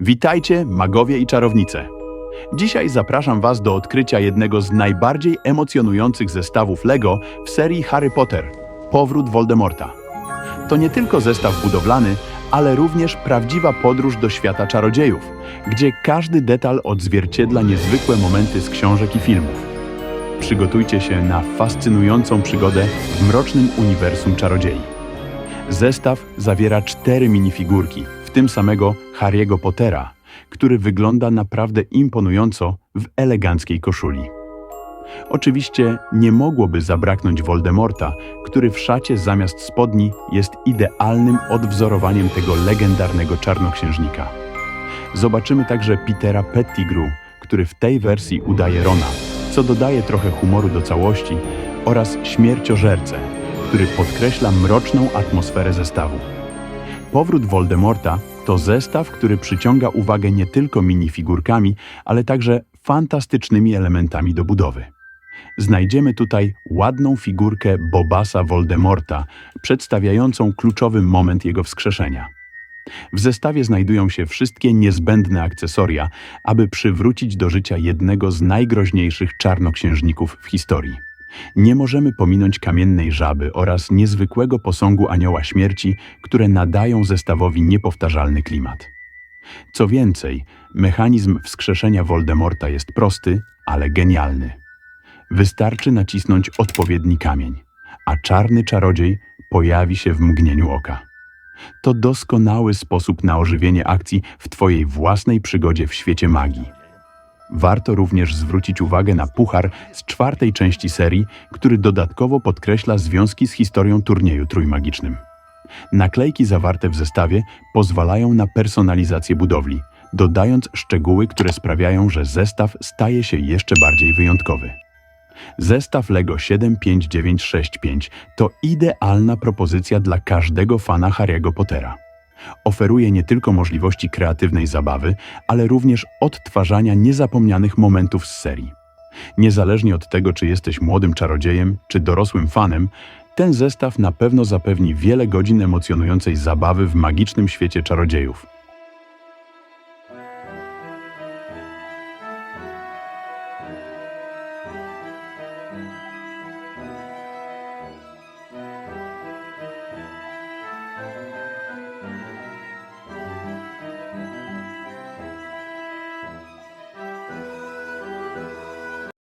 Witajcie, magowie i czarownice. Dzisiaj zapraszam Was do odkrycia jednego z najbardziej emocjonujących zestawów LEGO w serii Harry Potter Powrót Voldemorta. To nie tylko zestaw budowlany, ale również prawdziwa podróż do świata czarodziejów, gdzie każdy detal odzwierciedla niezwykłe momenty z książek i filmów. Przygotujcie się na fascynującą przygodę w mrocznym uniwersum czarodziei. Zestaw zawiera cztery minifigurki, tym samego Harry'ego Pottera, który wygląda naprawdę imponująco w eleganckiej koszuli. Oczywiście nie mogłoby zabraknąć Voldemorta, który w szacie zamiast spodni jest idealnym odwzorowaniem tego legendarnego czarnoksiężnika. Zobaczymy także Petera Pettigrew, który w tej wersji udaje Rona, co dodaje trochę humoru do całości, oraz Śmierciożercę, który podkreśla mroczną atmosferę zestawu. Powrót Voldemorta to zestaw, który przyciąga uwagę nie tylko minifigurkami, ale także fantastycznymi elementami do budowy. Znajdziemy tutaj ładną figurkę Bobasa Voldemorta, przedstawiającą kluczowy moment jego wskrzeszenia. W zestawie znajdują się wszystkie niezbędne akcesoria, aby przywrócić do życia jednego z najgroźniejszych czarnoksiężników w historii. Nie możemy pominąć kamiennej żaby oraz niezwykłego posągu Anioła Śmierci, które nadają zestawowi niepowtarzalny klimat. Co więcej, mechanizm wskrzeszenia Voldemorta jest prosty, ale genialny. Wystarczy nacisnąć odpowiedni kamień, a czarny czarodziej pojawi się w mgnieniu oka. To doskonały sposób na ożywienie akcji w Twojej własnej przygodzie w świecie magii. Warto również zwrócić uwagę na puchar z czwartej części serii, który dodatkowo podkreśla związki z historią turnieju trójmagicznym. Naklejki zawarte w zestawie pozwalają na personalizację budowli, dodając szczegóły, które sprawiają, że zestaw staje się jeszcze bardziej wyjątkowy. Zestaw LEGO 75965 to idealna propozycja dla każdego fana Harry'ego Pottera oferuje nie tylko możliwości kreatywnej zabawy, ale również odtwarzania niezapomnianych momentów z serii. Niezależnie od tego, czy jesteś młodym czarodziejem, czy dorosłym fanem, ten zestaw na pewno zapewni wiele godzin emocjonującej zabawy w magicznym świecie czarodziejów.